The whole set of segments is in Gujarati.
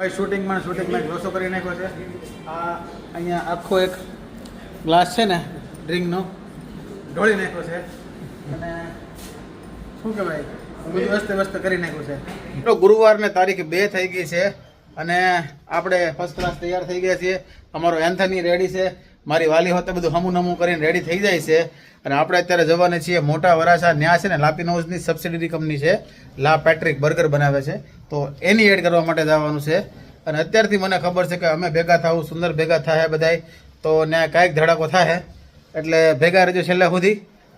ભાઈ શૂટિંગમાં શૂટિંગમાં લોસો કરી નાખ્યો છે. આ અહીંયા આખો એક ગ્લાસ છે ને ડ્રિંકનો ઢોળી નાખ્યો છે. અને શું કહેવાય? બધું વ્યસ્ત વ્યસ્ત કરી નાખ્યું છે. ગુરુવારને તારીખ બે થઈ ગઈ છે. અને આપણે ફર્સ્ટ ક્લાસ તૈયાર થઈ ગયા છીએ. અમારો એન્થની રેડી છે. મારી વાલી હોતે બધું હમું નમું કરીને રેડી થઈ જાય છે. અને આપણે અત્યારે જવાના છીએ મોટા વરાછા. ન્યા છે ને લાપીનોઝની સબસિડરી કંપની છે. લા પેટ્રિક બર્ગર બનાવે છે. તો એની એડ કરવા માટે જવાનું છે. અને અત્યારથી મને ખબર છે કે અમે ભેગા થાવું, સુંદર ભેગા થાય બધાય. તો ને કાંઈક ધડાકો થાય એટલે ભેગા રહેજો છેલ્લે સુધી.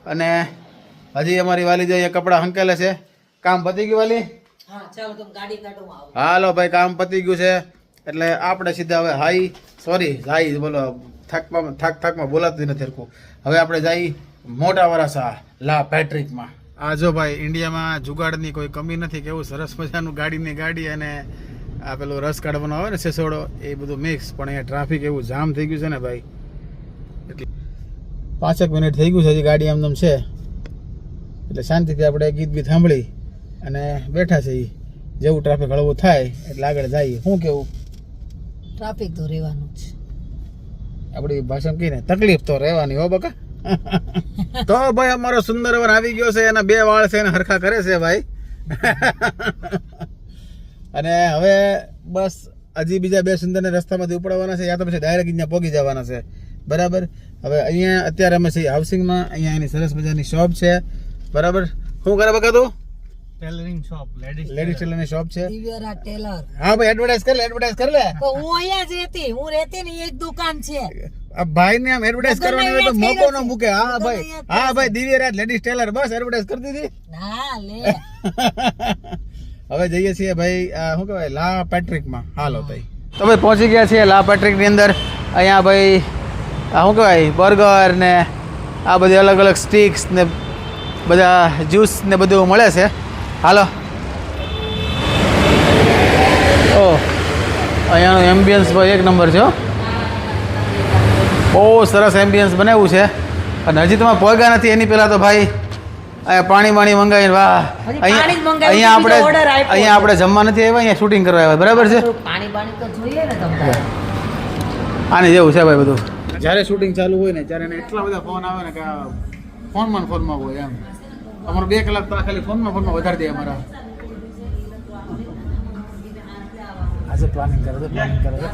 અને હજી અમારી વાલી જે કપડાં હંકેલે છે. કામ પતી ગયું વાલી? હા ચાલો તમે ગાડી કાઢો હું આવું. હાલો ભાઈ કામ પતી ગયું છે. એટલે આપણે સીધા હવે હાઈ સોરી હાઈ બોલો થાકમાં થાક થાકમાં બોલાતું નથી હરખું. હવે આપણે જઈ મોટા વરાસા લા પેટ્રિકમાં. આ જો ભાઈ ઇન્ડિયામાં જુગાડની કોઈ કમી નથી કેવું સરસ મજાનું ગાડીની ગાડી અને આ પેલો રસ કાઢવાનો આવે ને સેસોડો એ બધું મિક્સ પણ અહીંયા ટ્રાફિક એવું જામ થઈ ગયું છે ને ભાઈ. એટલે પાંચેક મિનિટ થઈ ગયું છે હજી ગાડી આમદમ છે. એટલે શાંતિથી આપણે ગીત બી સાંભળી. અને બેઠા છે. જેવું ટ્રાફિક હળવું થાય એટલે આગળ જઈએ. શું કેવું? ટ્રાફિક તો રહેવાનું જ. આપણી ભાષામાં કહીને તકલીફ તો રહેવાની હો બકા. તો ભાઈ અમારો સુંદર વર આવી ગયો છે એના બે વાળ છે એને હરખા કરે છે ભાઈ. અને હવે બસ હજી બીજા બે સુંદરને રસ્તામાંથી ઉપડવાના છે યા તો પછી ડાયરેક્ટ અહીંયા પહોંચી જવાના છે. બરાબર? હવે અહીંયા અત્યારે અમે છીએ હાઉસિંગમાં અહીંયા એની સરસ મજાની શોપ છે. બરાબર? શું કરે બકા તું? ટેલરિંગ શોપ લેડીઝ લેડીઝ ટેલરની શોપ છે. દિવ્યરા ટેલર હા ભાઈ એડવર્ટાઇઝ કર લે એડવર્ટાઇઝ કર લે. તો હું અહીંયા જ રહેતી. હું રહેતી ને એ જ દુકાન છે. આ ભાઈ ને આમ એડવર્ટાઇઝ કરવાની હોય તો મોકો ન મૂકે. હા ભાઈ. હા ભાઈ દિવ્યરાજ લેડીઝ ટેલર બસ એડવર્ટાઇઝ કરી દીધી ના લે. હવે જઈએ છીએ ભાઈ આ શું કહેવાય લા પેટ્રિકમાં. હાલો ભાઈ તો ભાઈ પહોંચી ગયા છીએ લા પેટ્રિકની અંદર. અહીંયા ભાઈ શું કહેવાય બર્ગર ને આ બધી અલગ અલગ સ્ટીક્સ ને બધા જ્યુસ ને બધું મળે છે. હાલો. ઓ અહીંયાનું એમ્બિયન્સ ભાઈ એક નંબર છે બહુ સરસ એમ્બિયન્સ બનાવ્યું છે. અને હજી તમે પહોંચ્યા નથી એની પહેલાં તો ભાઈ અહીંયા પાણી પાણી મંગાવીને વાહ. અહીંયા આપણે. અહીંયા આપણે જમવા નથી આવ્યા અહીંયા શૂટિંગ કરવા આવ્યા બરાબર છે? થોડું પાણી બાણી તો જોઈએ ને તમને. આને જેવું છે ભાઈ બધું. જ્યારે શૂટિંગ ચાલુ હોય ને ત્યારે એને એટલા બધા ફોન આવે ને કે ફોનમાં ફોનમાં હોય એમ. અમારો બે કલાક તો ખાલી ફોનમાં ફોનમાં વધારી દે અમારા. આજે પ્લાનિંગ કરે છે પ્લાનિંગ કરે છે. ના.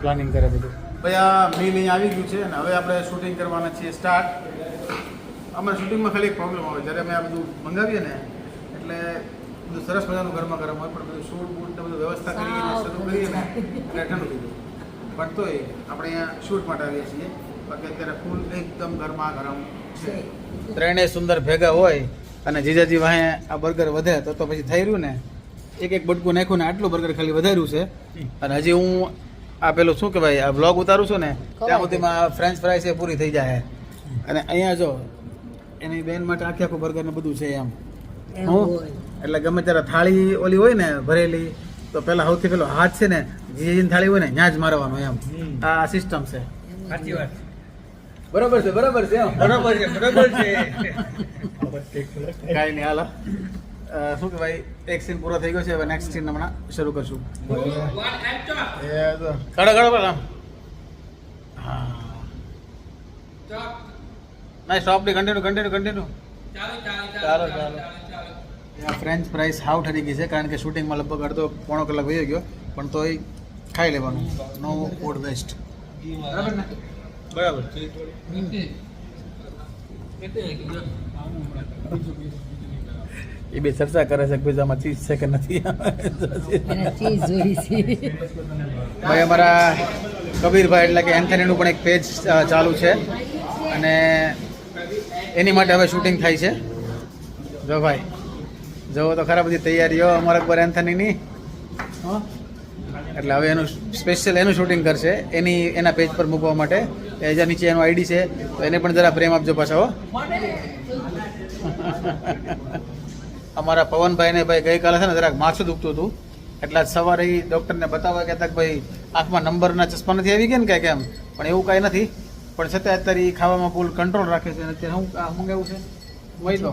પ્લાનિંગ કરે બધું. ભાઈ આ મિલ અહીં આવી ગયું છે અને હવે આપણે શૂટિંગ કરવાના છીએ સ્ટાર્ટ અમારે શૂટિંગમાં ખાલી એક પ્રોબ્લેમ આવે જ્યારે અમે આ બધું મંગાવીએ ને એટલે બધું સરસ મજાનું ઘરમાં ગરમ હોય પણ બધું શૂટ બૂટ ને બધું વ્યવસ્થા કરીને શરૂ કરીએ ને એટલે ઠંડુ થઈ પણ તોય આપણે અહીંયા શૂટ માટે આવીએ છીએ બાકી અત્યારે ફૂલ એકદમ ઘરમાં ગરમ. ત્રણેય સુંદર ભેગા હોય અને જીજાજી વાહે આ બર્ગર વધે તો તો પછી થઈ રહ્યું ને? એક એક બટકું નાખ્યું ને આટલું બર્ગર ખાલી વધાર્યું છે. અને હજી હું આ પેલું શું કહેવાય આ બ્લોગ ઉતારું છું ને ત્યાં સુધીમાં ફ્રેન્ચ ફ્રાઈસ એ પૂરી થઈ જાય. અને અહીંયા જો એની બેન માટે આખે આખું બર્ગર ને બધું છે એમ. હું? એટલે ગમે ત્યારે થાળી ઓલી હોય ને ભરેલી તો પેલા સૌથી પેલો હાથ છે ને જીજીની થાળી હોય ને ત્યાં જ મારવાનો એમ. આ સિસ્ટમ છે. સાચી વાત. બરાબર છે બરાબર છે બરાબર છે બરાબર છે. કાંઈ નહીં હાલો. શું શું કહેવાય? એક સીન પૂરો થઈ ગયો છે હવે નેક્સ્ટ સીન હમણાં શરૂ કરશું. એ તો કડો કડો કડો આમ. હા ના સ્ટોપની કન્ટિન્યુ કન્ટિન્યુ કન્ટિન્યુ ચાલો ચાલો ફ્રેન્ચ ફ્રાઈસ હાવ ઠરી ગઈ છે કારણ કે શૂટિંગમાં લગભગ અડધો પોણો કલાક વહી ગયો પણ તોય ખાઈ લેવાનું. નો ફૂડ વેસ્ટ બરાબર ને? બરાબર. એ બે ચર્ચા કરે છે કે પીઝામાં ચીઝ છે કે નથી? એને ચીઝ જોઈ છે. ભાઈ અમારા કબીરભાઈ એટલે કે એન્થનીનું પણ એક પેજ ચાલુ છે. અને એની માટે હવે શૂટિંગ થાય છે. જો ભાઈ જો તો ખરા બધી તૈયારીઓ અમારા અકબર એન્થનીની. હં? એટલે હવે એનું સ્પેશિયલ એનું શૂટિંગ કરશે. એની એના પેજ પર મૂકવા માટે. એ જ્યાં નીચે એનું આઈડી છે તો એને પણ જરા પ્રેમ આપજો પાછા હો. અમારા પવનભાઈને ભાઈ ગઈકાલે છે ને જરાક માથું દુખતું હતું. એટલે સવારે એ ડૉક્ટરને બતાવવા કહેતા કે ભાઈ આંખમાં નંબરના ચશ્મા નથી આવી ગયા ને કાંઈ કેમ પણ એવું કાંઈ નથી. પણ છતાં અત્યારે એ ખાવામાં ફૂલ કંટ્રોલ રાખે છે અને અત્યારે શું આ શું કેવું છે? મોજીતો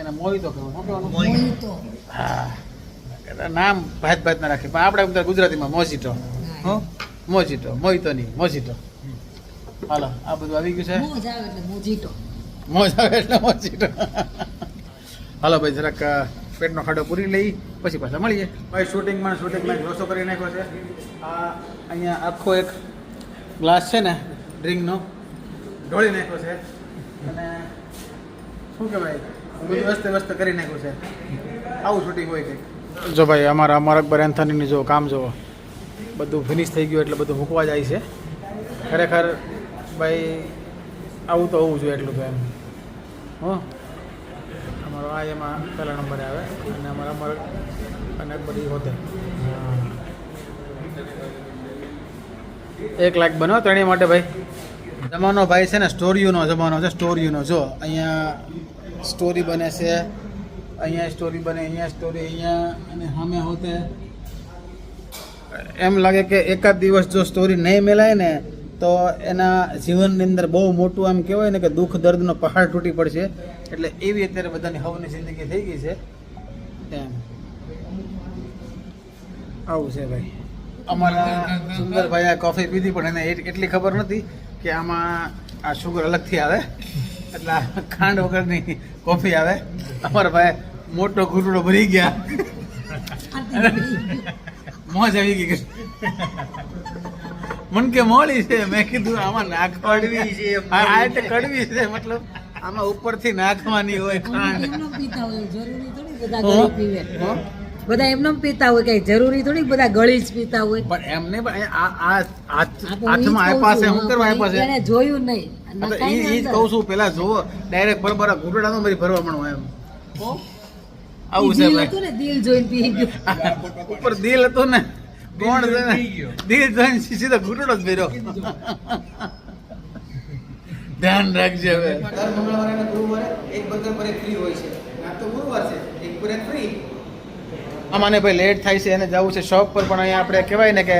એને મોહિતો કહેવું શું હા. નામ ભાત ભાત ના રાખીએ પણ આપણે ગુજરાતીમાં મોજીટો હો? મોજીટો મોહિતો નહીં મોજીટો. હાલો આ બધું આવી ગયું છે? મોજ આવે એટલે મોજીટો. મોજ આવે એટલે મોજીટો. હાલો ભાઈ જરાક પેટનો ખાડો પૂરી લઈ પછી પાછા મળીએ. ભાઈ શૂટિંગમાં શૂટિંગમાં જોશો કરી નાખ્યો છે. આ અહીંયા આખો એક ગ્લાસ છે ને ડ્રિંકનો ઢોળી નાખ્યો છે. અને શું કહેવાય? બધું વસ્તે વસ્ત કરી નાખ્યું છે. આવું શૂટિંગ હોય કંઈક. જો ભાઈ અમારા અમારા અકબર એન્થનીની જો કામ જુઓ. બધું ફિનિશ થઈ ગયું એટલે બધું મૂકવા જાય છે. ખરેખર ભાઈ, આવું તો હોવું જોઈએ એટલું તો એમ. હો? અમારો આ એમાં પહેલા નંબરે આવે અને અમારા અમર અને બધી હોતે. એક લાખ બનો ત્રણેય માટે ભાઈ. જમાનો ભાઈ છે ને સ્ટોરીઓનો જમાનો છે સ્ટોરીઓનો જો, અહીંયા સ્ટોરી બને છે, અહીંયા સ્ટોરી બને, અહીંયા સ્ટોરી અહીંયા અને સામે હોતે. એમ લાગે કે એકાદ દિવસ જો સ્ટોરી નહીં મેલાય ને, તો એના જીવનની અંદર બહુ મોટું આમ કહેવાય ને કે દુઃખ દર્દનો પહાડ તૂટી પડશે. એટલે એવી અત્યારે બધાની હવની જિંદગી થઈ ગઈ છે. એમ. આવું છે ભાઈ. અમારા સુંદરભાઈ આ કોફી પીધી પણ એને એટલી ખબર નથી કે આમાં આ શુગર અલગથી આવે. એટલે ખાંડ વગરની કોફી આવે. અમારા ભાઈ મોટો ઘૂંટડો ભરી ગયા. મોજ આવી ગઈ. મન કે મોળી છે. મેં કીધું આમાં નાખવાડવી છે આ એટલે કડવી છે. મતલબ આમાં ઉપરથી નાખવાની હોય ખાંડ. પીતા હોય જરૂરી થોડી બધા પીવે. બધા એમનેમ પીતા હોય કઈ જરૂરી થોડી બધા ગળી જ પીતા હોય. પણ એમને હાથમાં આપ્યા છે શું કરવા આપ્યા છે? એને જોયું નહીં. ઈ જ કહું છું પેલા જોવો ડાયરેક્ટ બરોબર ઘૂંટડાનો મારી ભરવા હોય એમ. આવું છે ભાઈ. દિલ જોઈને પી ગયો. ઉપર દિલ હતું ને કોણ છે ને? દિલ જોઈને સીધો ઘૂંટડો જ ભર્યો. ધ્યાન રાખજે હવે. દર મંગળવારે અને ગુરુવારે એક બર્ગર પર એક ફ્રી હોય છે. આ તો ગુરુવાર છે. એક પર એક ફ્રી અમાને ભાઈ લેટ થાય છે એને જવું છે શોપ પર પણ અહીંયા આપણે કહેવાય ને કે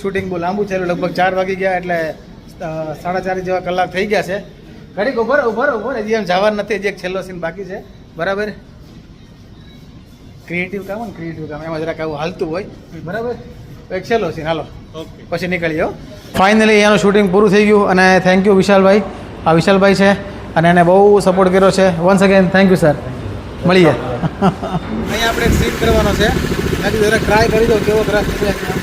શૂટિંગ બહુ લાંબુ ચાલ્યું લગભગ ચાર વાગી ગયા એટલે સાડા ચાર જેવા કલાક થઈ ગયા છે. ઘડીક ઉભર ઉભર ઉભર હજી એમ જવાનું નથી હજી એક છેલ્લો સીન બાકી છે. બરાબર? ક્રિએટિવ કામ ને ક્રિએટિવ કામ એમાં જરાક આવું હાલતું હોય. બરાબર? એક છેલ્લો સીન હાલો. ઓકે પછી નીકળીએ ફાઇનલી એનું શૂટિંગ પૂરું થઈ ગયું અને થેન્ક યુ વિશાલભાઈ. આ વિશાલભાઈ છે અને એને બહુ સપોર્ટ કર્યો છે. Once again thank you sir મળીએ. અહીંયા આપણે એક સીન કરવાનો છે. બાકી જરા ટ્રાય કરી દો કેવો નીકળે છે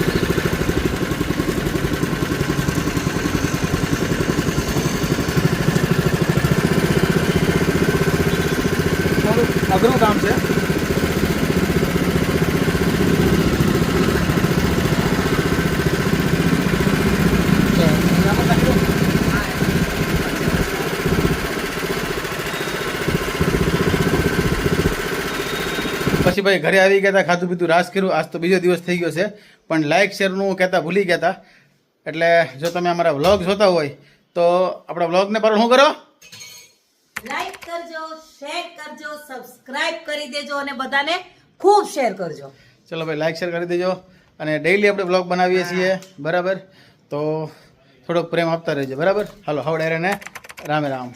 અઘરું કામ છે. પછી ભાઈ ઘરે આવી ગયા હતા ખાધું પીધું રાસ કર્યું. આજ તો બીજો દિવસ થઈ ગયો છે. પણ લાઇક શેરનું કહેતા ભૂલી ગયા હતા એટલે જો તમે અમારા વ્લોગ જોતા હોય તો આપણા વ્લોગને પર શું કરો? લાઈક કરજો શેર કરજો સબસ્ક્રાઇબ કરી દેજો અને બધાને ખૂબ શેર કરજો. ચલો ભાઈ લાઇક શેર કરી દેજો. અને ડેઈલી આપણે વ્લોગ બનાવીએ છીએ. બરાબર? તો થોડોક પ્રેમ આપતા રહેજો. બરાબર? હાલો હવે ને રામે. રામ